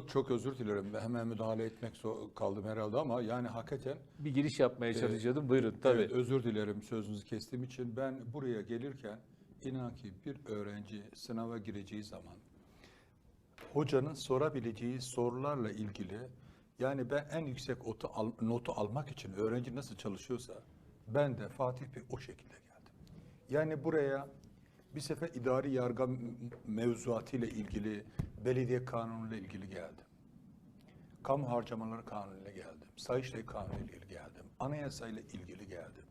Çok özür dilerim. Hemen müdahale etmek kaldım herhalde ama yani hakikaten Bir giriş yapmaya çalışıyordum. Buyurun tabii. evet, özür dilerim sözünüzü kestiğim için. Ben buraya gelirken inan ki bir öğrenci sınava gireceği zaman hocanın sorabileceği sorularla ilgili yani ben en yüksek otu al- notu almak için öğrenci nasıl çalışıyorsa ben de Fatih Bey o şekilde geldim. Yani buraya bir sefer idari yargı mevzuatı ile ilgili, belediye kanunu ile ilgili geldim. Kamu harcamaları kanunuyla geldim. Sayıştay kanunuyla ilgili geldim. Anayasayla ilgili geldim.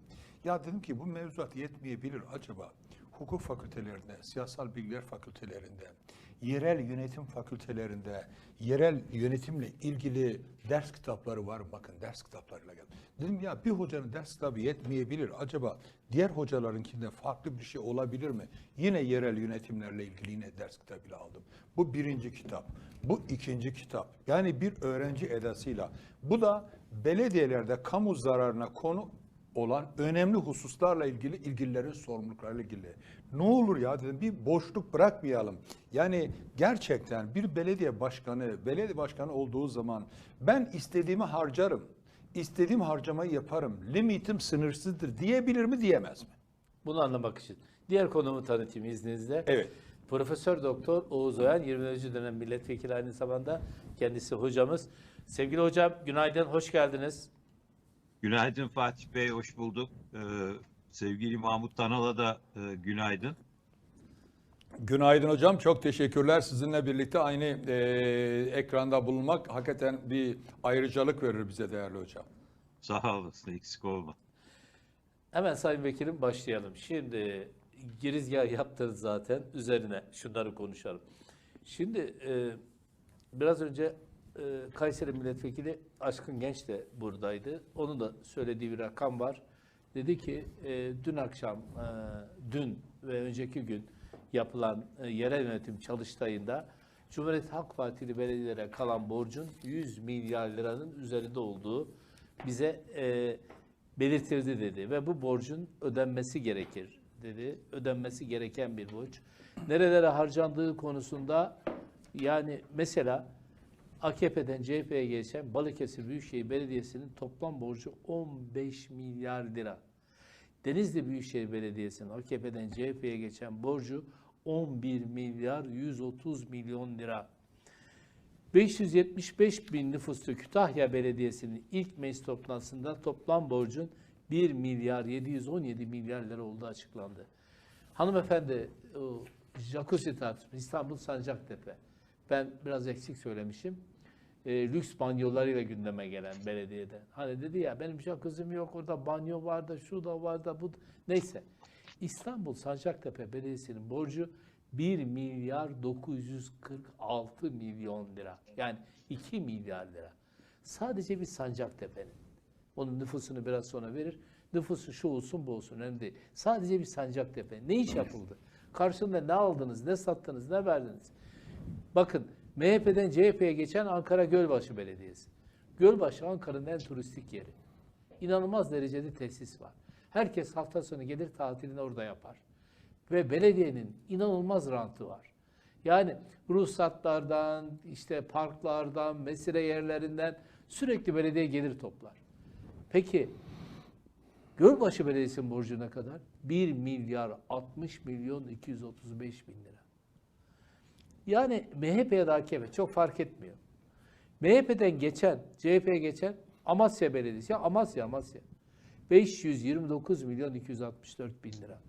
Ya dedim ki bu mevzuat yetmeyebilir acaba hukuk fakültelerinde, siyasal bilgiler fakültelerinde, yerel yönetim fakültelerinde, yerel yönetimle ilgili ders kitapları var. Bakın ders kitaplarıyla geldim. Dedim ya bir hocanın ders kitabı yetmeyebilir. Acaba diğer hocalarınkinde farklı bir şey olabilir mi? Yine yerel yönetimlerle ilgili yine ders kitabıyla aldım. Bu birinci kitap. Bu ikinci kitap. Yani bir öğrenci edasıyla. Bu da belediyelerde kamu zararına konu olan önemli hususlarla ilgili ilgililerin sorumluluklarıyla ilgili. Ne olur ya dedim bir boşluk bırakmayalım. Yani gerçekten bir belediye başkanı, belediye başkanı olduğu zaman ben istediğimi harcarım. istediğim harcamayı yaparım. Limitim sınırsızdır diyebilir mi diyemez mi? Bunu anlamak için. Diğer konumu tanıtayım izninizle. Evet. Profesör Doktor Oğuz Oyan 20. dönem milletvekili aynı zamanda kendisi hocamız. Sevgili hocam günaydın, hoş geldiniz. Günaydın Fatih Bey, hoş bulduk. Ee, sevgili Mahmut Tanal'a da e, günaydın. Günaydın hocam. Çok teşekkürler. Sizinle birlikte aynı e, ekranda bulunmak hakikaten bir ayrıcalık verir bize değerli hocam. Sağ olasın, eksik olma. Hemen Sayın Vekilim başlayalım. Şimdi girizgah yaptınız zaten. Üzerine şunları konuşalım. Şimdi e, biraz önce e, Kayseri Milletvekili Aşkın Genç de buradaydı. Onun da söylediği bir rakam var. Dedi ki e, dün akşam, e, dün ve önceki gün yapılan e, yerel yönetim çalıştayında Cumhuriyet Halk Partili belediyelere kalan borcun 100 milyar liranın üzerinde olduğu bize e, belirtildi dedi ve bu borcun ödenmesi gerekir dedi. Ödenmesi gereken bir borç. Nerelere harcandığı konusunda yani mesela AKP'den CHP'ye geçen Balıkesir Büyükşehir Belediyesi'nin toplam borcu 15 milyar lira. Denizli Büyükşehir Belediyesi'nin AKP'den CHP'ye geçen borcu 11 milyar 130 milyon lira. 575 bin nüfuslu Kütahya Belediyesi'nin ilk meclis toplantısında toplam borcun 1 milyar 717 milyar lira olduğu açıklandı. Hanımefendi, jacuzzi tartışması İstanbul Sancaktepe. Ben biraz eksik söylemişim. E, lüks banyolarıyla gündeme gelen belediyede. Hani dedi ya benim jacuzzi'm yok orada banyo var da şu da var da bu. Neyse. İstanbul Sancaktepe Belediyesi'nin borcu 1 milyar 946 milyon lira. Yani 2 milyar lira. Sadece bir Sancaktepe'nin. Onun nüfusunu biraz sonra verir. Nüfusu şu olsun bu olsun önemli değil. Sadece bir Sancaktepe. Ne iş yapıldı? Karşılığında ne aldınız, ne sattınız, ne verdiniz? Bakın MHP'den CHP'ye geçen Ankara Gölbaşı Belediyesi. Gölbaşı Ankara'nın en turistik yeri. İnanılmaz derecede tesis var. Herkes hafta sonu gelir tatilini orada yapar. Ve belediyenin inanılmaz rantı var. Yani ruhsatlardan, işte parklardan, mesire yerlerinden sürekli belediye gelir toplar. Peki Gölbaşı Belediyesi'nin borcu ne kadar? 1 milyar 60 milyon 235 bin lira. Yani MHP ya da AKP çok fark etmiyor. MHP'den geçen, CHP'ye geçen Amasya Belediyesi, ya Amasya, Amasya. 529 milyon 264 bin lira.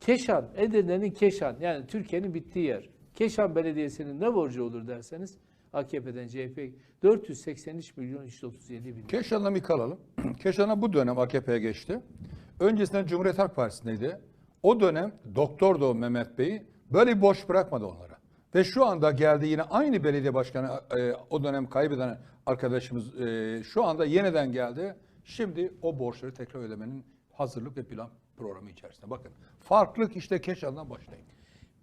Keşan, Edirne'nin Keşan, yani Türkiye'nin bittiği yer. Keşan Belediyesi'nin ne borcu olur derseniz, AKP'den CHP 483 milyon 337 bin. Keşan'la bir kalalım. Keşan'a bu dönem AKP'ye geçti. Öncesinden Cumhuriyet Halk Partisi'ndeydi. O dönem Doktor Doğu Mehmet Bey'i böyle borç bırakmadı onlara. Ve şu anda geldi yine aynı belediye başkanı e, o dönem kaybeden arkadaşımız e, şu anda yeniden geldi. Şimdi o borçları tekrar ödemenin hazırlık ve plan programı içerisinde. Bakın farklılık işte Keşan'dan başlayın.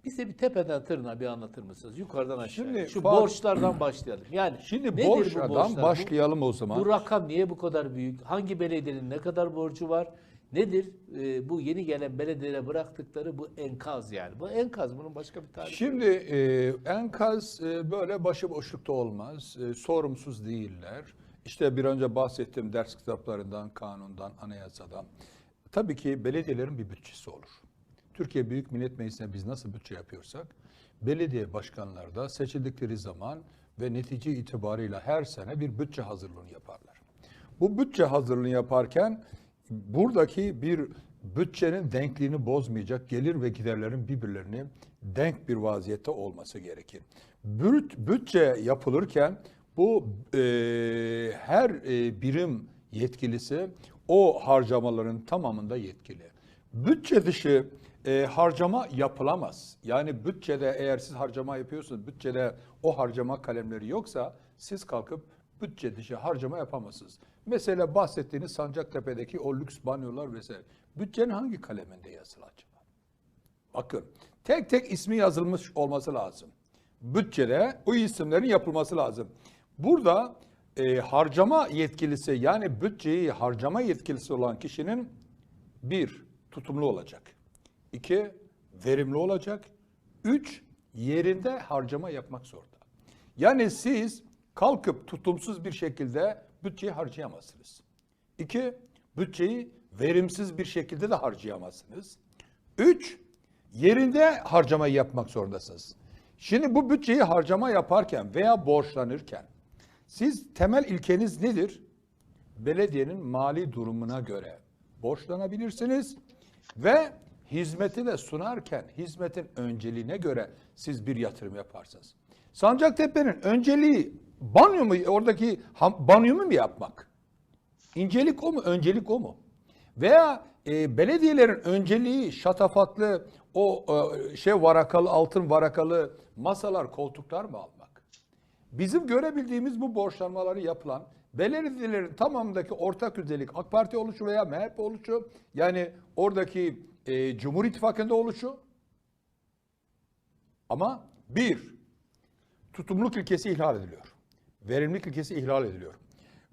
Bize bir tepeden tırnağa bir anlatır mısınız? Yukarıdan aşağıya. Şimdi Şu Fuat- borçlardan başlayalım. Yani Şimdi nedir bu borçlardan borçlar? Bu- başlayalım o zaman. Bu rakam niye bu kadar büyük? Hangi belediyenin ne kadar borcu var? Nedir? E, bu yeni gelen belediyelere bıraktıkları bu enkaz yani. Bu enkaz bunun başka bir tarifi. Şimdi e, enkaz e, böyle başıboşlukta olmaz. E, sorumsuz değiller. İşte bir önce bahsettiğim ders kitaplarından, kanundan, anayasadan. Tabii ki belediyelerin bir bütçesi olur. Türkiye Büyük Millet Meclisi'ne biz nasıl bütçe yapıyorsak, belediye başkanları da seçildikleri zaman ve netice itibarıyla her sene bir bütçe hazırlığını yaparlar. Bu bütçe hazırlığını yaparken buradaki bir bütçenin denkliğini bozmayacak gelir ve giderlerin birbirlerini denk bir vaziyette olması gerekir. Büt, bütçe yapılırken bu e, her e, birim yetkilisi o harcamaların tamamında yetkili. Bütçe dışı e, harcama yapılamaz. Yani bütçede eğer siz harcama yapıyorsunuz, bütçede o harcama kalemleri yoksa siz kalkıp bütçe dışı harcama yapamazsınız. Mesela bahsettiğiniz Sancaktepe'deki o lüks banyolar vesaire. Bütçenin hangi kaleminde yazılı acaba? Bakın tek tek ismi yazılmış olması lazım. Bütçede o isimlerin yapılması lazım. Burada e, harcama yetkilisi yani bütçeyi harcama yetkilisi olan kişinin bir, tutumlu olacak. İki, verimli olacak. Üç, yerinde harcama yapmak zorunda. Yani siz kalkıp tutumsuz bir şekilde bütçeyi harcayamazsınız. İki, bütçeyi verimsiz bir şekilde de harcayamazsınız. Üç, yerinde harcamayı yapmak zorundasınız. Şimdi bu bütçeyi harcama yaparken veya borçlanırken siz temel ilkeniz nedir? Belediyenin mali durumuna göre borçlanabilirsiniz ve hizmeti de sunarken hizmetin önceliğine göre siz bir yatırım yaparsınız. Sancaktepe'nin önceliği banyo mu oradaki ham- banyo mu yapmak? İncelik o mu? Öncelik o mu? Veya e, belediyelerin önceliği şatafatlı o e, şey varakalı altın varakalı masalar koltuklar mı almak? Bizim görebildiğimiz bu borçlanmaları yapılan belediyelerin tamamındaki ortak özellik AK Parti oluşu veya MHP oluşu yani oradaki e, Cumhur İttifakı'nda oluşu ama bir tutumluluk ilkesi ihlal ediliyor. Verimlilik ilkesi ihlal ediliyor.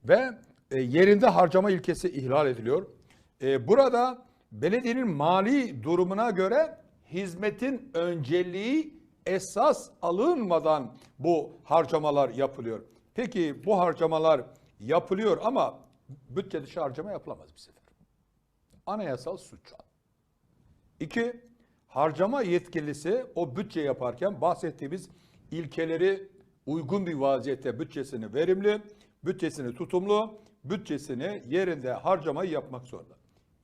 Ve e, yerinde harcama ilkesi ihlal ediliyor. E, burada belediyenin mali durumuna göre hizmetin önceliği esas alınmadan bu harcamalar yapılıyor. Peki bu harcamalar yapılıyor ama bütçe dışı harcama yapılamaz bir sefer. Anayasal suç. İki, harcama yetkilisi o bütçe yaparken bahsettiğimiz ilkeleri uygun bir vaziyette bütçesini verimli, bütçesini tutumlu, bütçesini yerinde harcamayı yapmak zorunda.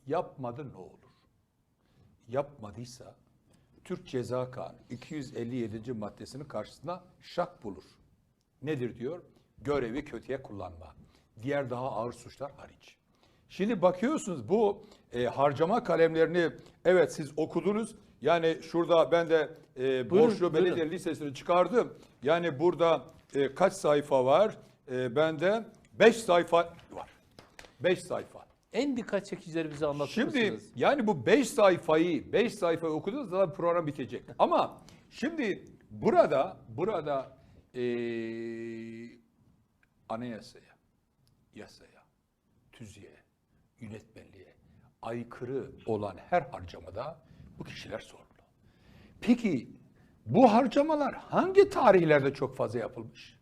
Yapmadı ne olur? Yapmadıysa Türk Ceza Kanunu 257. maddesinin karşısına şak bulur. Nedir diyor? Görevi kötüye kullanma. Diğer daha ağır suçlar hariç. Şimdi bakıyorsunuz bu e, harcama kalemlerini evet siz okudunuz. Yani şurada ben de e, Buyurun, borçlu buyurun. belediye listesini çıkardım. Yani burada e, kaç sayfa var? E, bende 5 sayfa var. 5 sayfa. En dikkat çekicileri bize anlatır Şimdi mısınız? yani bu 5 sayfayı 5 sayfayı okudunuz zaman program bitecek. Ama şimdi burada burada eee anayasaya, yasaya, tüzüğe, yönetmenliğe aykırı olan her harcamada bu kişiler sorumlu. Peki bu harcamalar hangi tarihlerde çok fazla yapılmış?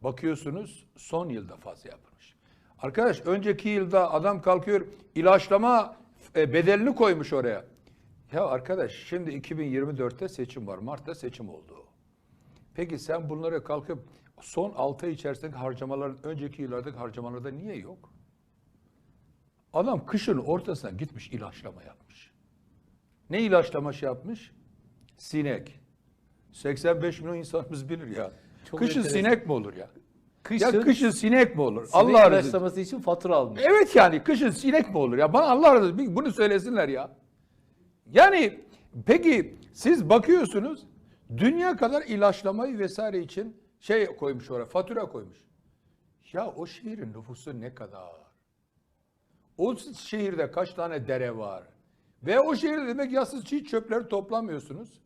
Bakıyorsunuz son yılda fazla yapılmış. Arkadaş önceki yılda adam kalkıyor ilaçlama e, bedelini koymuş oraya. Ya arkadaş şimdi 2024'te seçim var. Mart'ta seçim oldu. Peki sen bunları kalkıp son 6 ay içerisindeki harcamaların önceki yıllardaki harcamalarda niye yok? Adam kışın ortasına gitmiş ilaçlama yapmış. Ne ilaçlaması yapmış? Sinek. 85 milyon insanımız bilir ya. Çok kışın enteresan. sinek mi olur ya? Kışın, ya kışın sinek mi olur? sinek Allah razı ilaçlaması için fatura almış. Evet yani kışın sinek mi olur ya? Bana Allah razı olsun bunu söylesinler ya. Yani peki siz bakıyorsunuz dünya kadar ilaçlamayı vesaire için şey koymuş oraya fatura koymuş. Ya o şehrin nüfusu ne kadar? O şehirde kaç tane dere var? Ve o şehirde demek ya siz hiç çöpleri toplamıyorsunuz.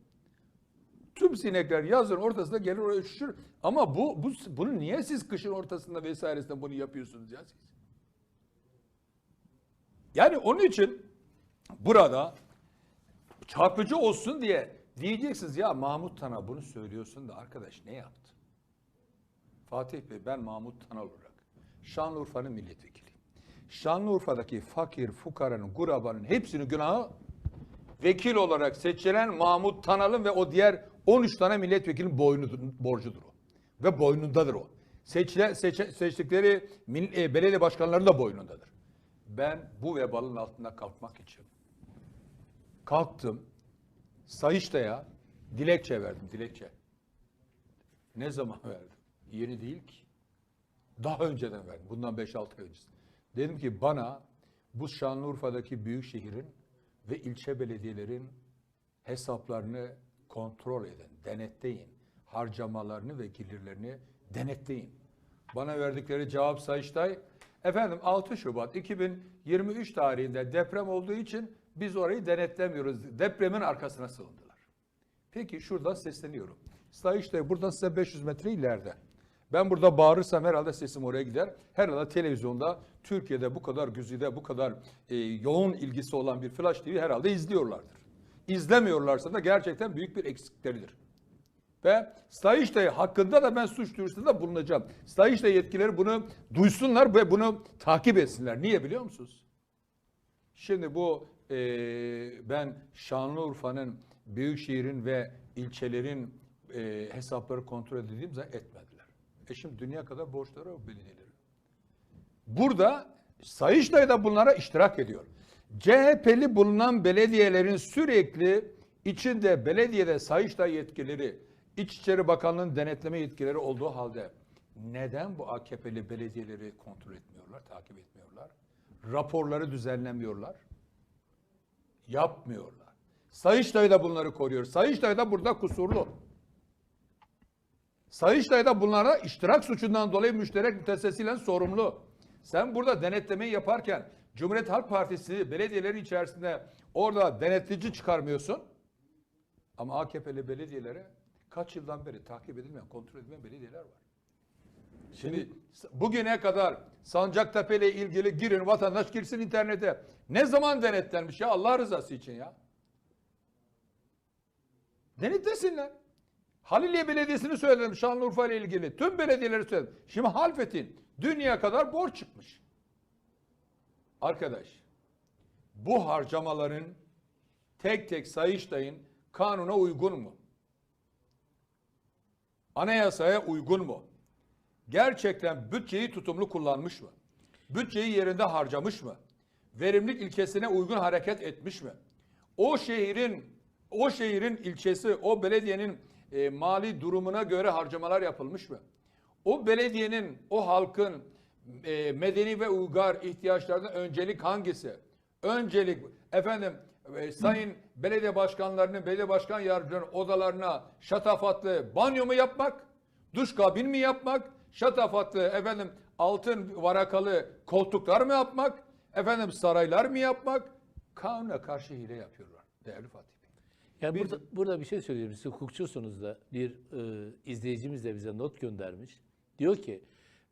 Tüm sinekler yazın ortasında gelir oraya üşür. Ama bu, bu bunu niye siz kışın ortasında vesairesinde bunu yapıyorsunuz ya siz? Yani onun için burada çarpıcı olsun diye diyeceksiniz ya Mahmut Tan'a bunu söylüyorsun da arkadaş ne yaptı? Fatih Bey ben Mahmut Tanal olarak Şanlıurfa'nın milletvekiliyim. Şanlıurfa'daki fakir, fukaranın, gurabanın hepsinin günahı vekil olarak seçilen Mahmut Tanal'ın ve o diğer 13 tane milletvekilinin boynudur, borcudur o. Ve boynundadır o. Seçile, seçe- seçtikleri e, belediye başkanları da boynundadır. Ben bu vebalın altında kalkmak için kalktım. Sayıştay'a dilekçe verdim, dilekçe. Ne zaman verdim? Yeni değil ki. Daha önceden verdim. Bundan 5-6 ay öncesi. Dedim ki bana bu Şanlıurfa'daki büyük şehrin ve ilçe belediyelerin hesaplarını kontrol edin, denetleyin. Harcamalarını ve gelirlerini denetleyin. Bana verdikleri cevap Sayıştay, efendim 6 Şubat 2023 tarihinde deprem olduğu için biz orayı denetlemiyoruz. Depremin arkasına sığındılar. Peki şuradan sesleniyorum. Sayıştay buradan size 500 metre ileride. Ben burada bağırırsam herhalde sesim oraya gider. Herhalde televizyonda Türkiye'de bu kadar güzide, bu kadar e, yoğun ilgisi olan bir Flash TV herhalde izliyorlardır. İzlemiyorlarsa da gerçekten büyük bir eksiklikleridir. Ve Sayıştay hakkında da ben suç duyurusunda bulunacağım. Sayıştay yetkileri bunu duysunlar ve bunu takip etsinler. Niye biliyor musunuz? Şimdi bu e, ben Şanlıurfa'nın büyükşehirin ve ilçelerin e, hesapları kontrol edildiğim zaman etmediler. E şimdi dünya kadar borçları var. Burada Sayıştay da bunlara iştirak ediyor. CHP'li bulunan belediyelerin sürekli içinde belediyede Sayıştay yetkileri, İçişleri Bakanlığı'nın denetleme yetkileri olduğu halde neden bu AKP'li belediyeleri kontrol etmiyorlar, takip etmiyorlar? Raporları düzenlemiyorlar. Yapmıyorlar. Sayıştay da bunları koruyor. Sayıştay da burada kusurlu. Sayıştay da bunlara iştirak suçundan dolayı müşterek mütessesiyle sorumlu. Sen burada denetlemeyi yaparken Cumhuriyet Halk Partisi belediyelerin içerisinde orada denetleyici çıkarmıyorsun. Ama AKP'li belediyelere kaç yıldan beri takip edilmeyen, kontrol edilmeyen belediyeler var. Şimdi bugüne kadar Sancaktepe ile ilgili girin vatandaş girsin internete. Ne zaman denetlenmiş ya Allah rızası için ya? Denetlesinler. Haliliye Belediyesi'ni söyledim Şanlıurfa ile ilgili. Tüm belediyeleri söyledim. Şimdi Halfet'in dünya kadar borç çıkmış. Arkadaş bu harcamaların tek tek Sayıştay'ın kanuna uygun mu? Anayasaya uygun mu? Gerçekten bütçeyi tutumlu kullanmış mı? Bütçeyi yerinde harcamış mı? Verimlilik ilkesine uygun hareket etmiş mi? O şehrin o şehrin ilçesi, o belediyenin e, mali durumuna göre harcamalar yapılmış mı? O belediyenin, o halkın e, medeni ve uygar ihtiyaçlarına öncelik hangisi? Öncelik efendim e, sayın belediye başkanlarının, belediye başkan yardımcılarının odalarına şatafatlı banyo mu yapmak? Duş kabin mi yapmak? Şatafatlı efendim altın varakalı koltuklar mı yapmak? Efendim saraylar mı yapmak? Kanuna karşı hile yapıyorlar değerli Fatih. Yani Bir- burada, burada bir şey söyleyeyim. Siz hukukçusunuz da bir e, izleyicimiz de bize not göndermiş. Diyor ki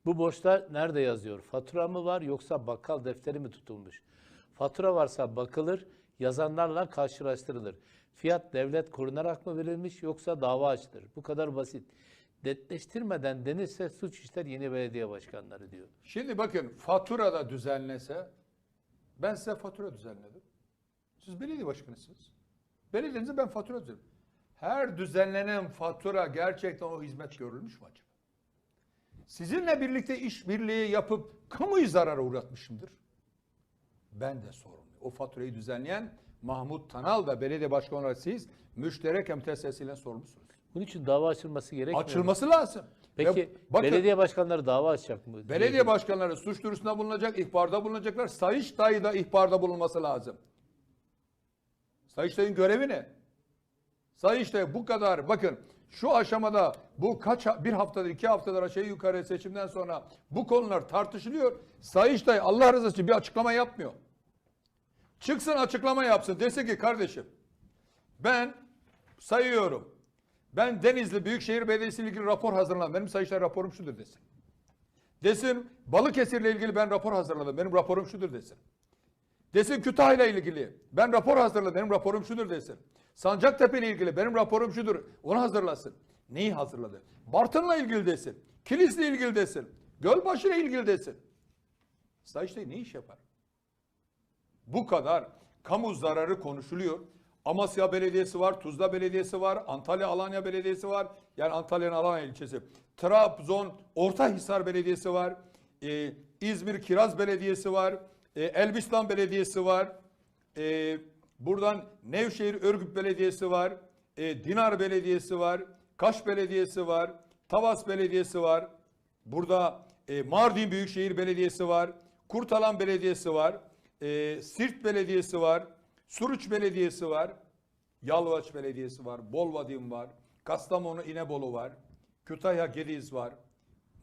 bu borçlar nerede yazıyor? Fatura mı var yoksa bakkal defteri mi tutulmuş? Fatura varsa bakılır, yazanlarla karşılaştırılır. Fiyat devlet korunarak mı verilmiş yoksa dava açılır? Bu kadar basit. Netleştirmeden denirse suç işler yeni belediye başkanları diyor. Şimdi bakın fatura da düzenlese ben size fatura düzenledim. Siz belediye başkanısınız. Belediyenize ben fatura düzenledim. Her düzenlenen fatura gerçekten o hizmet görülmüş mü acaba? Sizinle birlikte işbirliği yapıp kamuyu zarara uğratmışımdır. Ben de sorumluyum. O faturayı düzenleyen Mahmut Tanal da belediye başkanı olarak siz müşterek emtiyasıyla sorumlusunuz. Bunun için dava açılması gerekmiyor. Açılması lazım. Peki Ve bakın- belediye başkanları dava açacak mı? Belediye başkanları suç duyurusunda bulunacak, ihbarda bulunacaklar. Sayıştay da ihbarda bulunması lazım. Sayıştay'ın görevi ne? Sayıştay bu kadar bakın şu aşamada bu kaç bir haftadır iki haftadır aşağı yukarı seçimden sonra bu konular tartışılıyor. Sayıştay Allah rızası için bir açıklama yapmıyor. Çıksın açıklama yapsın. Desin ki kardeşim ben sayıyorum. Ben Denizli Büyükşehir Belediyesi ile ilgili rapor hazırladım. Benim Sayıştay raporum şudur desin. Desin Balıkesir'le ilgili ben rapor hazırladım. Benim raporum şudur desin. Desin Kütahya ile ilgili. Ben rapor hazırladım. Benim raporum şudur desin. Sancaktepe ile ilgili. Benim raporum şudur. Onu hazırlasın. Neyi hazırladı? Bartın'la ilgili desin. Kilis'le ilgili desin. Gölbaşı ile ilgili desin. Sayıştay ne iş yapar? Bu kadar kamu zararı konuşuluyor. Amasya Belediyesi var, Tuzla Belediyesi var, Antalya Alanya Belediyesi var. Yani Antalya'nın Alanya ilçesi. Trabzon Ortahisar Belediyesi var. Ee, İzmir Kiraz Belediyesi var. Ee, Elbistan Belediyesi var. Ee, buradan Nevşehir Örgüp Belediyesi var. Ee, Dinar Belediyesi var. Kaş Belediyesi var. Tavas Belediyesi var. Burada e, Mardin Büyükşehir Belediyesi var. Kurtalan Belediyesi var. E, Sirt Belediyesi var. Suruç Belediyesi var. Yalvaç Belediyesi var. Bolvadim var. Kastamonu İnebolu var. Kütahya Gediz var.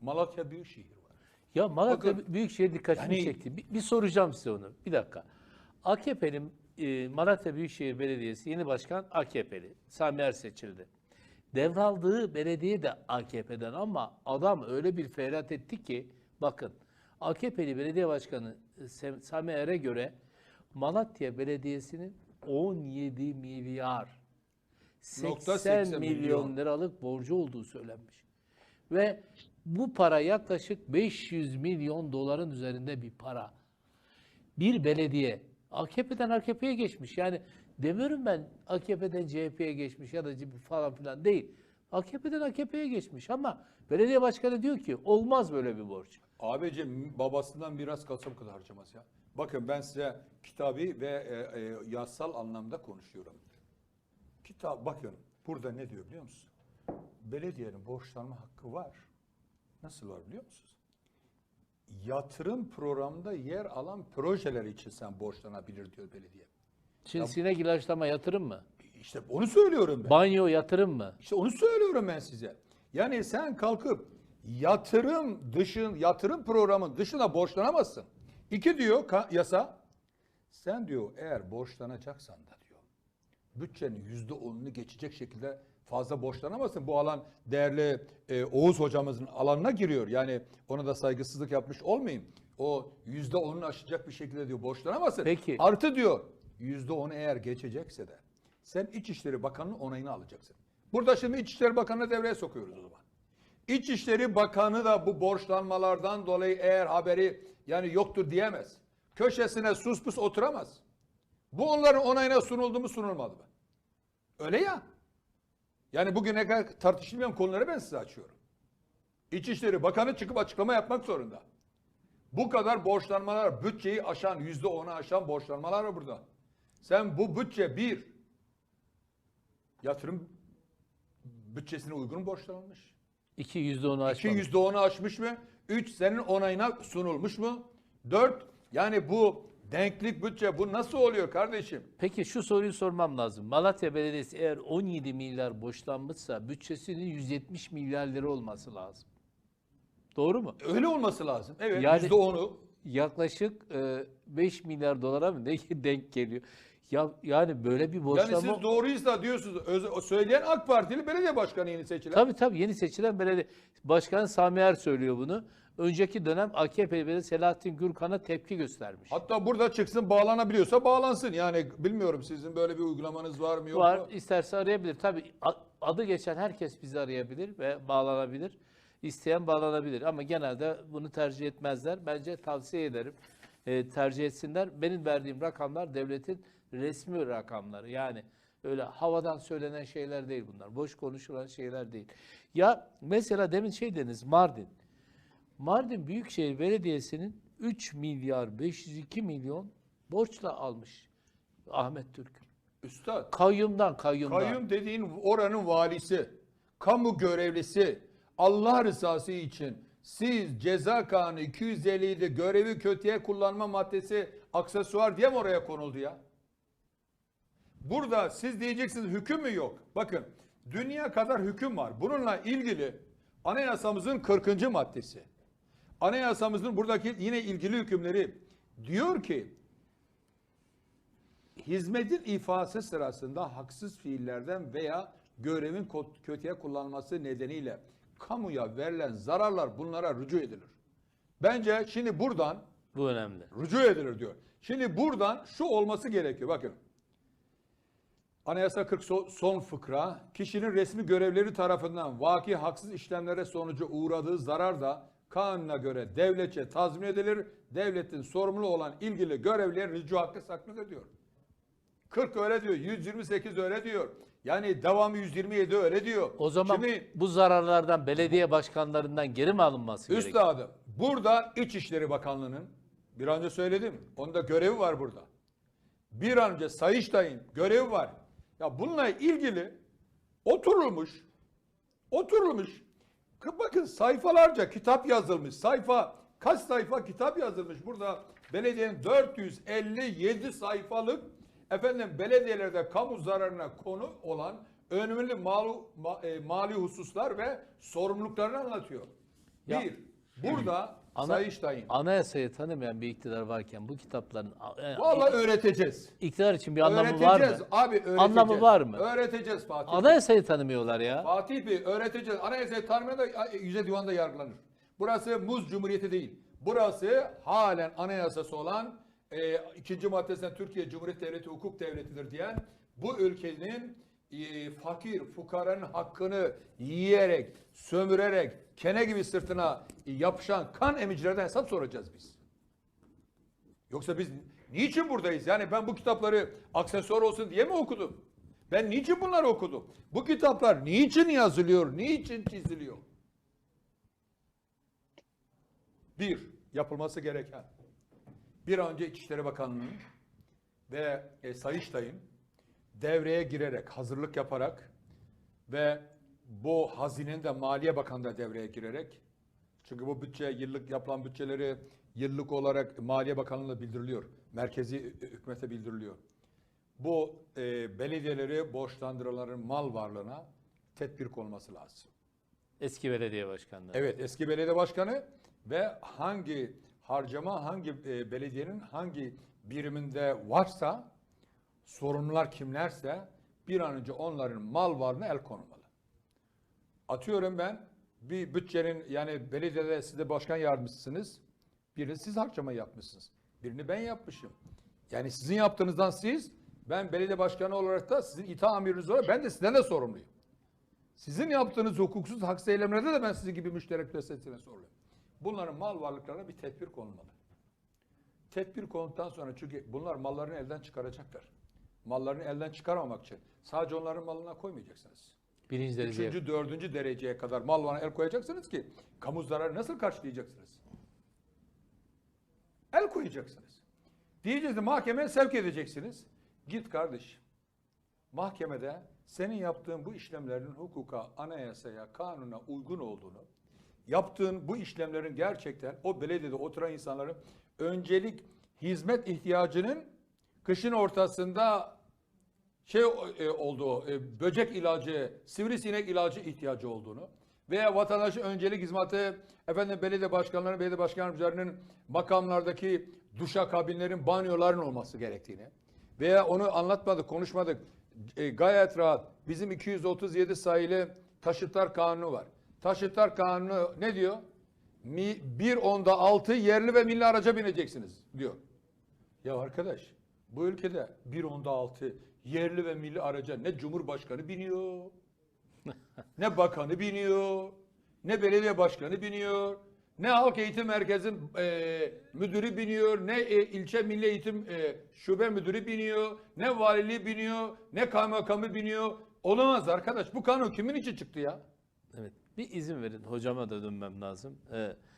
Malatya Büyükşehir. Ya Malatya Bakın, Büyükşehir dikkatimi yani- çekti. Bir, bir soracağım size onu. Bir dakika. AKP'nin e, Malatya Büyükşehir Belediyesi yeni başkan AKP'li. Sami Er seçildi. Devraldığı belediye de AKP'den ama adam öyle bir ferhat etti ki bakın AKP'li belediye başkanı e, Sami Er'e göre Malatya Belediyesi'nin 17 milyar 80 Nokta 80 milyon milyon. liralık borcu olduğu söylenmiş. Ve bu para yaklaşık 500 milyon doların üzerinde bir para. Bir belediye AKP'den AKP'ye geçmiş. Yani demiyorum ben AKP'den CHP'ye geçmiş ya da falan filan değil. AKP'den AKP'ye geçmiş ama belediye başkanı diyor ki olmaz böyle bir borç. Abicim babasından biraz kasım kadar harcaması ya. Bakın ben size kitabi ve e, e, yazsal anlamda konuşuyorum. Kitap bakın burada ne diyor biliyor musunuz? Belediyenin borçlanma hakkı var. Nasıl var biliyor musunuz? Yatırım programında yer alan projeler için sen borçlanabilir diyor belediye. Şimdi sinek ilaçlama yatırım mı? İşte onu söylüyorum ben. Banyo yatırım mı? İşte onu söylüyorum ben size. Yani sen kalkıp yatırım dışın yatırım programın dışına borçlanamazsın. İki diyor yasa. Sen diyor eğer borçlanacaksan da diyor bütçenin yüzde onunu geçecek şekilde fazla borçlanamazsın. Bu alan değerli e, Oğuz hocamızın alanına giriyor. Yani ona da saygısızlık yapmış olmayayım. O yüzde onunu aşacak bir şekilde diyor borçlanamazsın. Peki. Artı diyor yüzde onu eğer geçecekse de sen İçişleri Bakanı'nın onayını alacaksın. Burada şimdi İçişleri Bakanı'nı devreye sokuyoruz o zaman. İçişleri Bakanı da bu borçlanmalardan dolayı eğer haberi yani yoktur diyemez. Köşesine sus pus oturamaz. Bu onların onayına sunuldu mu sunulmadı mı? Öyle ya. Yani bugüne kadar tartışılmayan konuları ben size açıyorum. İçişleri Bakanı çıkıp açıklama yapmak zorunda. Bu kadar borçlanmalar, bütçeyi aşan, yüzde onu aşan borçlanmalar var burada. Sen bu bütçe bir, yatırım bütçesine uygun borçlanmış. İki yüzde onu İki aşmamış. yüzde onu aşmış mı? Üç, senin onayına sunulmuş mu? Dört, yani bu denklik bütçe bu nasıl oluyor kardeşim? Peki şu soruyu sormam lazım. Malatya Belediyesi eğer 17 milyar borçlanmışsa bütçesinin 170 milyar lira olması lazım. Doğru mu? Öyle olması lazım. Evet, Yani- yüzde onu. Yaklaşık e, 5 milyar dolara mı ne denk geliyor? Ya yani böyle bir Yani borçlanma siz doğruysa diyorsunuz. Öz- söyleyen AK Partili belediye başkanı yeni seçilen. Tabii tabii yeni seçilen belediye başkan Sami Er söylüyor bunu. Önceki dönem AKP belediye Selahattin Gürkan'a tepki göstermiş. Hatta burada çıksın bağlanabiliyorsa bağlansın. Yani bilmiyorum sizin böyle bir uygulamanız var mı yok Var, mu? isterse arayabilir. Tabii adı geçen herkes bizi arayabilir ve bağlanabilir. İsteyen bağlanabilir ama genelde bunu tercih etmezler. Bence tavsiye ederim. e, tercih etsinler. Benim verdiğim rakamlar devletin resmi rakamları. Yani öyle havadan söylenen şeyler değil bunlar. Boş konuşulan şeyler değil. Ya mesela demin şey dediniz Mardin. Mardin Büyükşehir Belediyesi'nin 3 milyar 502 milyon borçla almış Ahmet Türk. Üstad. Kayyumdan, kayyumdan. Kayyum dediğin oranın valisi, kamu görevlisi, Allah rızası için siz ceza kanunu 257'de görevi kötüye kullanma maddesi aksesuar diye mi oraya konuldu ya? Burada siz diyeceksiniz hüküm mü yok? Bakın dünya kadar hüküm var. Bununla ilgili anayasamızın 40. maddesi. Anayasamızın buradaki yine ilgili hükümleri diyor ki hizmetin ifası sırasında haksız fiillerden veya görevin kötüye kullanılması nedeniyle kamuya verilen zararlar bunlara rücu edilir. Bence şimdi buradan Bu önemli. rücu edilir diyor. Şimdi buradan şu olması gerekiyor. Bakın. Anayasa 40 so- son fıkra, kişinin resmi görevleri tarafından vaki haksız işlemlere sonucu uğradığı zarar da kanuna göre devletçe tazmin edilir. Devletin sorumlu olan ilgili görevliye rücu hakkı saklıdır diyor. 40 öyle diyor, 128 öyle diyor. Yani devamı 127 öyle diyor. O zaman Şimdi bu zararlardan belediye başkanlarından geri mi alınması gerekiyor? Üstadım burada İçişleri Bakanlığı'nın bir an önce söyledim. Onda görevi var burada. Bir an önce Sayıştay'ın görevi var. Ya bununla ilgili oturulmuş oturulmuş bakın sayfalarca kitap yazılmış. Sayfa kaç sayfa kitap yazılmış. Burada belediyenin 457 sayfalık efendim belediyelerde kamu zararına konu olan önemli malu, ma- e, mali hususlar ve sorumluluklarını anlatıyor. Ya- Bir, burada Ana- Sayıştay'ın. Anayasayı tanımayan bir iktidar varken bu kitapların e, Vallahi öğreteceğiz. iktidar için bir anlamı var öğreteceğiz mı? abi öğreteceğiz. Anlamı var mı? Öğreteceğiz Fatih. Anayasayı tanımıyorlar ya. Fatih Bey öğreteceğiz. Anayasayı tanımayan da Yüce Divan'da yargılanır. Burası Muz Cumhuriyeti değil. Burası halen anayasası olan e, ikinci maddesinden Türkiye Cumhuriyeti Devleti hukuk devletidir diyen bu ülkenin e, fakir fukaranın hakkını yiyerek, sömürerek, kene gibi sırtına yapışan kan emicilerden hesap soracağız biz. Yoksa biz niçin buradayız? Yani ben bu kitapları aksesuar olsun diye mi okudum? Ben niçin bunları okudum? Bu kitaplar niçin yazılıyor? Niçin çiziliyor? Bir, yapılması gereken. Bir an önce İçişleri Bakanlığı'nın ve e, Sayıştay'ın devreye girerek, hazırlık yaparak ve bu hazinenin de Maliye Bakanı da devreye girerek çünkü bu bütçe yıllık yapılan bütçeleri yıllık olarak Maliye Bakanlığı'na bildiriliyor. Merkezi hükümete bildiriliyor. Bu e, belediyeleri borçlandıranların mal varlığına tedbir konması lazım. Eski belediye başkanları. Evet eski belediye başkanı ve hangi harcama hangi e, belediyenin hangi biriminde varsa sorumlular kimlerse bir an önce onların mal varlığına el konulmalı. Atıyorum ben bir bütçenin yani belediyede siz de başkan yardımcısınız. Birini siz harcama yapmışsınız. Birini ben yapmışım. Yani sizin yaptığınızdan siz ben belediye başkanı olarak da sizin ita amiriniz olarak ben de sizden de sorumluyum. Sizin yaptığınız hukuksuz haksız eylemlerde de ben sizin gibi müşterek meselesine soruluyorum. Bunların mal varlıklarına bir tedbir konulmalı. Tedbir konulduktan sonra çünkü bunlar mallarını elden çıkaracaklar. Mallarını elden çıkarmamak için sadece onların malına koymayacaksınız. Birinci derece. Üçüncü, dördüncü dereceye kadar mal varına el koyacaksınız ki kamu zararı nasıl karşılayacaksınız? El koyacaksınız. Diyeceğiz de mahkemeye sevk edeceksiniz. Git kardeş. Mahkemede senin yaptığın bu işlemlerin hukuka, anayasaya, kanuna uygun olduğunu, yaptığın bu işlemlerin gerçekten o belediyede oturan insanların öncelik hizmet ihtiyacının kışın ortasında şey e, olduğu, e, böcek ilacı, sivrisinek ilacı ihtiyacı olduğunu veya vatandaşın öncelik hizmeti efendim belediye başkanlarının, belediye başkan yardımcılarının makamlardaki duşa kabinlerin, banyoların olması gerektiğini veya onu anlatmadık, konuşmadık. E, gayet rahat. Bizim 237 sayılı taşıtlar kanunu var. Taşıtlar kanunu ne diyor? Mi, bir onda altı yerli ve milli araca bineceksiniz diyor. Ya arkadaş bu ülkede bir onda altı yerli ve milli araca ne cumhurbaşkanı biniyor, ne bakanı biniyor, ne belediye başkanı biniyor, ne halk eğitim merkezin e, müdürü biniyor, ne e, ilçe milli eğitim e, şube müdürü biniyor, ne valiliği biniyor, ne kaymakamı biniyor. Olamaz arkadaş bu kanun kimin için çıktı ya? Evet. Bir izin verin hocama da dönmem lazım. Oğuz